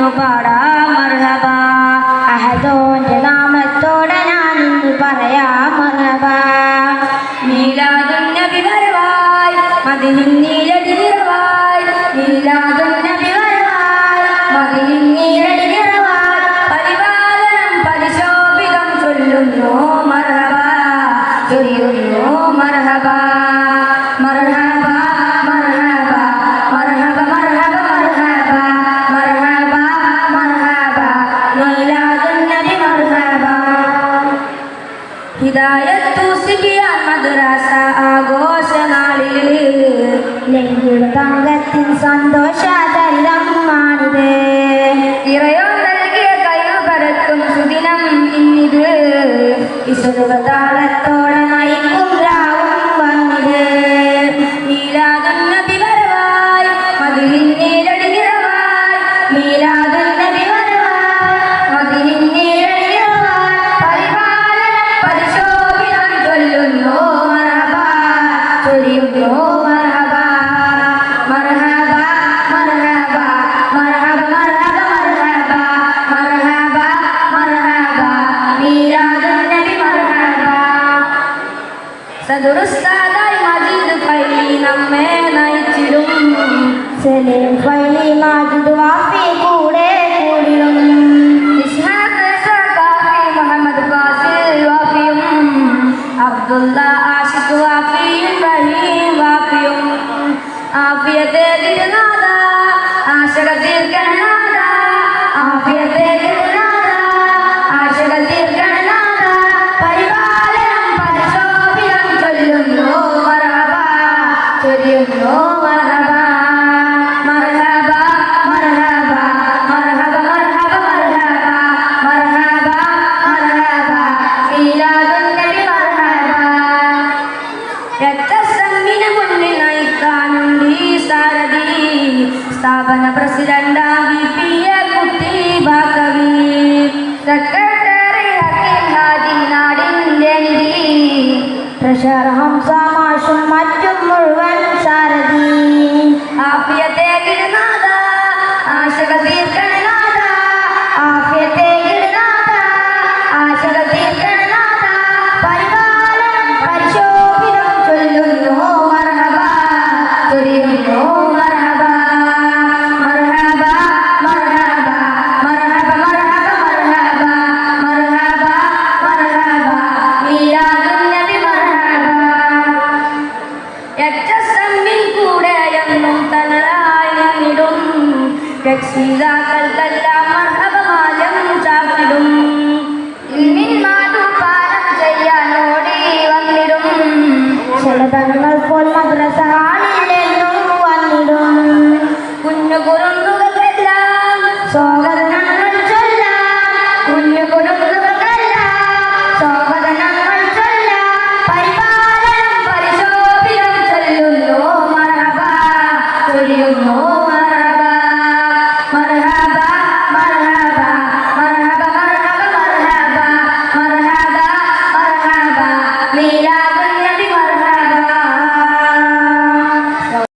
ഇന്നു പാടാം മർഹബ അഹദോന്റെ നാമത്തോടെ ഞാൻ ഇന്ന് പറയാം മറബ മീലാദുൻ നബി വരവായി മദിനിൻ നീലടി നിറവായി. മീലാദുൻ നബി വരവായി മദിനിൻ നീലടി നിറവായി. പരിപാലനം പരിശോഭിതം ചൊല്ലുന്നു മർഹബ ചൊല്ലുന്നു മർഹബ മർഹബ തൂസിപ്പിയാൻ മദ്രാസ ആഘോഷ നാളിൽ നെയ്യുൾ തങ്കത്തിൻ സന്തോഷ തരിതം മാണിത് ഇറയോ നൽകിയ കയ്യിൽ സുദിനം ഇന്നിത്. വിശുദ്ധ താളത്തോടെ സദുറുസ്താദായി മജീദ് ഫൈലി നമ്മെ നയിച്ചിടും. സലീം ഫൈലി മാജിദ് വാഫി കൂടെ സഖാഫി മുഹമ്മദ് ഫാസിൽ വാഫിയും അബ്ദുള്ള ആഷിഖ് വാഫിയും റഹീം വാഫിയും. ആഫിയത്തെ തിരുനാഥ ఆశ్చర్యంలో మరహబా మరహబా మరహబా మరహబ మరహబ మరహబా మరహబా మరహబా శ్రీరాజున్నటి మరహబా రక్త సంగిన ముండిన ఇక్కానుండి సారథి స్థాపన ప్రెసిడెంట్ విపియ కుట్టి భాకవి సెక్రటరీ హకీం హాజీ నాడిందేనిది ప్రశార హంస మాషుమ్మత్ രക്ഷിതാക്കൾക്കെല്ലാം മഹബമാലം ചാർത്തിടും പാലം ചെയ്യാനോടി വന്നിടും ശരതങ്ങൾ പോൽ മദ്രസഹാളിലെന്നും വന്നിടും കുഞ്ഞു കുറുന്നുകൾക്കെല്ലാം സ്വാഗതങ്ങൾ ചൊല്ലാം കുഞ്ഞു കുറുന്നുകൾക്കെല്ലാം ചൊല്ലാം പരിപാലനം പരിശോഭിതം ചൊല്ലുന്നു മഹബ